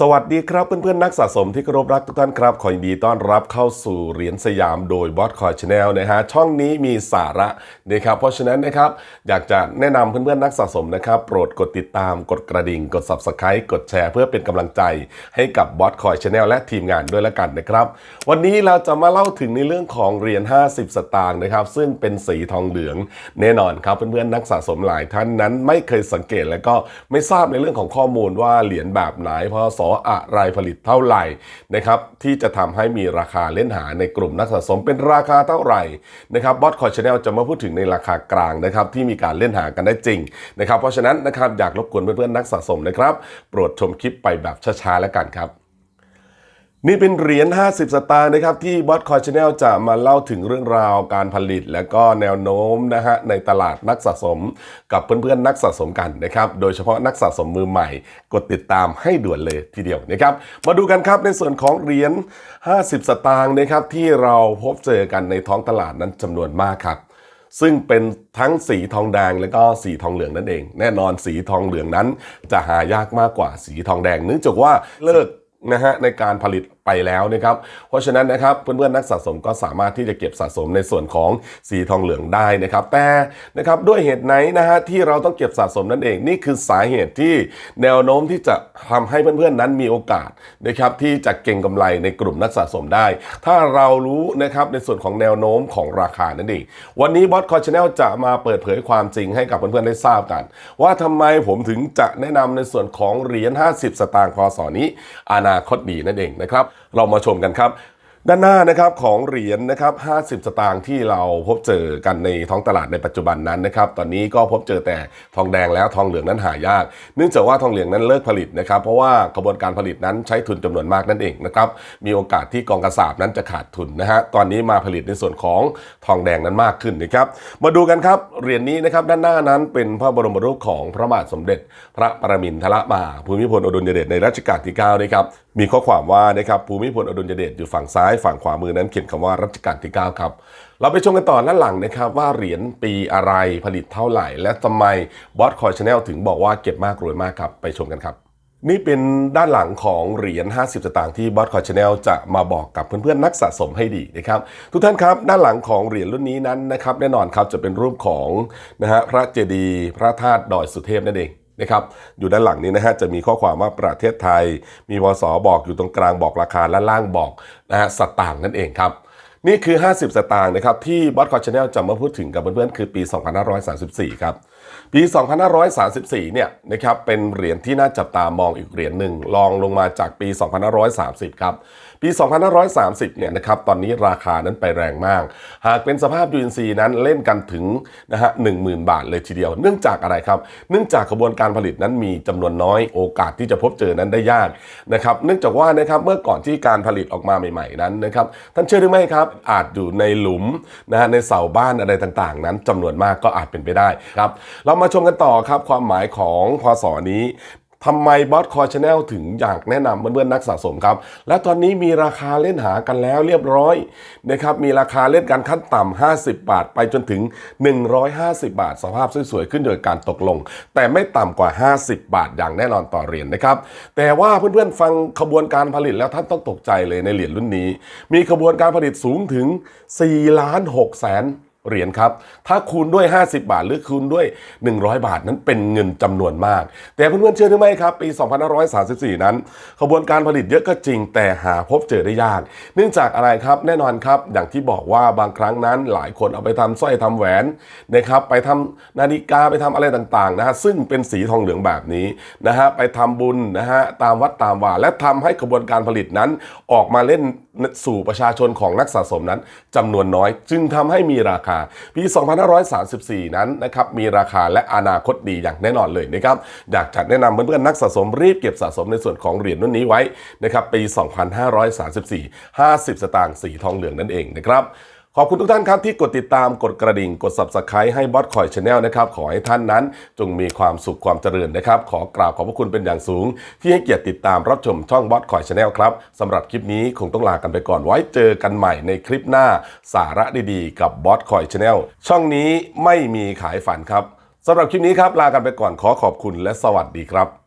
สวัสดีครับเพื่อนๆนักสะสมที่เคารพรักทุกท่านครับ ขอยินดีต้อนรับเข้าสู่เหรียญสยามโดยบอสคอยชาแนลนะฮะช่องนี้มีสาระนะครับเพราะฉะนั้นนะครับอยากจะแนะนำเพื่อนๆนักสะสมนะครับ โปรดกดติดตามกดกระดิ่ง กด subscribe กดแชร์เพื่อเป็นกำลังใจให้กับบอสคอยชาแนลและทีมงานด้วยละกันนะครับวันนี้เราจะมาเล่าถึงในเรื่องของเหรียญ50 สตางค์นะครับซึ่งเป็นสีทองเหลืองแน่นอนครับเพื่อนๆนักสะสมหลายท่านนั้นไม่เคยสังเกตและก็ไม่ทราบในเรื่องของข้อมูลว่าเหรียญแบบไหนเพศอะไรผลิตเท่าไหร่นะครับที่จะทำให้มีราคาเล่นหาในกลุ่มนักสะสมเป็นราคาเท่าไหร่นะครับบอสคอยชาแนลจะมาพูดถึงในราคากลางนะครับที่มีการเล่นหากันได้จริงนะครับเพราะฉะนั้นนะครับอยากรบกวนเพื่อนๆนักสะสมนะครับ โปรดชมคลิปไปแบบช้าๆแล้วกันครับ นี่เป็นเหรียญ 50 สตางค์นะครับ ที่บอสคอยชาแนลจะมาเล่าถึงเรื่องราวการผลิต และก็แนวโน้มนะฮะในตลาดนักสะสม กับเพื่อนๆนักสะสมกันนะครับ โดยเฉพาะนักสะสมมือใหม่ กดติดตามให้ด่วนเลยทีเดียวนะครับ มาดูกันครับในส่วนของเหรียญ 50 สตางค์นะครับที่เราพบเจอกันในท้องตลาดนั้นจำนวนมากครับซึ่งเป็นทั้งสีทองแดงและก็สีทองเหลืองนั่นเอง แน่นอนสีทองเหลืองนั้นจะหายากมากกว่าสีทองแดงเนื่องจากว่าเลิกนะฮะในการผลิต ไปแล้วนะครับ เพราะฉะนั้นนะครับเพื่อนๆนักสะสมก็สามารถที่จะเก็บสะสมในส่วนของสีทองเหลืองได้นะครับแต่นะครับด้วยเหตุไหนนะฮะที่เราต้องเก็บสะสมนั่นเอง นี่คือสาเหตุที่แนวโน้มที่จะทำให้เพื่อนๆนั้นมีโอกาสนะครับที่จะเก่งกำไรในกลุ่มนักสะสมได้ ถ้าเรารู้นะครับในส่วนของแนวโน้มของราคานั่นเองวันนี้บอสคอร์ชแนลจะมาเปิดเผยความจริงให้กับเพื่อนๆได้ทราบกัน ว่าทำไมผมถึงจะแนะนำในส่วนของเหรียญ 50 สตางค์พศนี้อนาคตดีนั่นเองนะครับเรามาชมกันครับ ด้านหน้านะครับของเหรียญนะครับ50 สตางค์ที่เราพบเจอกันในท้องตลาดในปัจจุบันนั้นนะครับ ตอนนี้ก็พบเจอแต่ทองแดงแล้วทองเหลืองนั้นหายาก เนื่องจากว่าทองเหลืองนั้นเลิกผลิตนะครับ เพราะว่ากระบวนการผลิตนั้นใช้ทุนจำนวนมากนั่นเองนะครับ มีโอกาสที่กองกระสาบนั้นจะขาดทุนนะฮะ ตอนนี้มาผลิตในส่วนของทองแดงนั้นมากขึ้นนะครับ มาดูกันครับเหรียญนี้นะครับด้านหน้านั้นเป็นพระบรมรูปของพระบาทสมเด็จ พระปรมินทรมาภูมิพลอดุลยเดชในรัชกาลที่9นะครับ มีข้อความว่านะครับภูมิพลอดุลยเดชอยู่ฝั่งซ้าย ฝั่งขวามือนั้นเขียนคำว่ารัชกาลที่ 9 ครับ เราไปชมกันต่อด้านหลังนะครับ ว่าเหรียญปีอะไรผลิตเท่าไหร่ และทำไมบอสคอยชาแนลถึงบอกว่าเก็บมากรวยมากครับ ไปชมกันครับ นี่เป็นด้านหลังของเหรียญ 50 สตางค์ที่บอสคอยชาแนลจะมาบอกกับเพื่อนๆนักสะสมให้ดีนะครับ ทุกท่านครับ ด้านหลังของเหรียญรุ่นนี้นั้นนะครับ แน่นอนครับจะเป็นรูปของนะฮะพระเจดีย์พระธาตุดอยสุเทพนั่นเอง นะครับอยู่ด้านหลังนี้นะฮะจะมีข้อความว่าประเทศไทย มีวสบอกอยู่ตรงกลางบอกราคาและล่างบอกนะฮะสตางค์นั่นเองครับ นี่คือ 50 สตางค์นะครับที่บอสคอชแนลจะมาพูดถึงกับเพื่อนๆคือปี 2534 ครับ ปี 2534 เนี่ยนะครับเป็นเหรียญที่น่าจับตามองอีกเหรียญหนึ่งรองลงมาจากปี 2530 ครับ ปี 2530 เนี่ยนะครับตอนนี้ราคานั้นไปแรงมาก หากเป็นสภาพ UNC นั้นเล่นกันถึงนะฮะ10,000 บาทเลยทีเดียว เนื่องจากอะไรครับ เนื่องจากกระบวนการผลิตนั้นมีจำนวนน้อยโอกาสที่จะพบเจอนั้นได้ยากนะครับเนื่องจากว่านะครับเมื่อก่อนที่การผลิตออกมาใหม่ ๆนั้นนะครับท่านเชื่อหรือไม่ครับอาจอยู่ในหลุมนะฮะในเสาบ้านอะไรต่างๆ นั้นจำนวนมากก็อาจเป็นไปได้ครับ เรามาชมกันต่อครับความหมายของพศนี้ ทำไมบอสคอชแนลถึงอยากแนะนำเพื่อนๆนักสะสมครับ และตอนนี้มีราคาเล่นหากันแล้วเรียบร้อยนะครับมีราคาเล่นกันขั้นต่ำ50 บาท ไปจนถึง 150 บาท สภาพสวยๆขึ้นโดยการตกลง แต่ไม่ต่ำกว่า 50 บาทอย่างแน่นอนต่อเหรียญนะครับ แต่ว่าเพื่อนๆฟังขบวนการผลิตแล้วท่านต้องตกใจเลยในเหรียญรุ่นนี้ มีขบวนการผลิตสูงถึง4ล้าน6แสน เหรียญครับ ถ้าคูณด้วย 50 บาท หรือคูณด้วย 100 บาทนั้นเป็นเงินจำนวนมาก แต่เพื่อนๆเชื่อหรือไม่ครับ ปี 2534 นั้นขบวนการผลิตเยอะก็จริงแต่หาพบเจอได้ยาก เนื่องจากอะไรครับแน่นอนครับ อย่างที่บอกว่าบางครั้งนั้นหลายคนเอาไปทำสร้อยทำแหวนนะครับไปทำนาฬิกาไปทำอะไรต่างๆนะฮะซึ่งเป็นสีทองเหลืองแบบนี้นะฮะไปทำบุญนะฮะตามวัดตามว่าและทำให้ขบวนการผลิตนั้นออกมาเล่นสู่ประชาชนของนักสะสมนั้นจำนวนน้อย จึงทำให้มีราคาปี 2534 นั้นนะครับมีราคาและอนาคตดีอย่างแน่นอนเลยนะครับอยากจะแนะนำเพื่อนๆนักสะสมรีบเก็บสะสมในส่วนของเหรียญรุ่นนี้ไว้นะครับปี 2534 50 สตางค์สีทองเหลืองนั่นเองนะครับ ขอบคุณทุกท่านครับที่กดติดตามกดกระดิ่งกด subscribe ให้บอสคอยชาแนลนะครับ ขอให้ท่านนั้นจงมีความสุขความเจริญนะครับ ขอกราบขอบพระคุณเป็นอย่างสูง ที่ให้เกียรติติดตามรับชมช่องบอสคอยชาแนลครับสำหรับคลิปนี้คงต้องลากันไปก่อนไว้เจอกันใหม่ในคลิปหน้าสาระดีๆ กับบอสคอยชาแนลช่องนี้ไม่มีขายฝันครับสำหรับคลิปนี้ครับลากันไปก่อนขอขอบคุณและสวัสดีครับ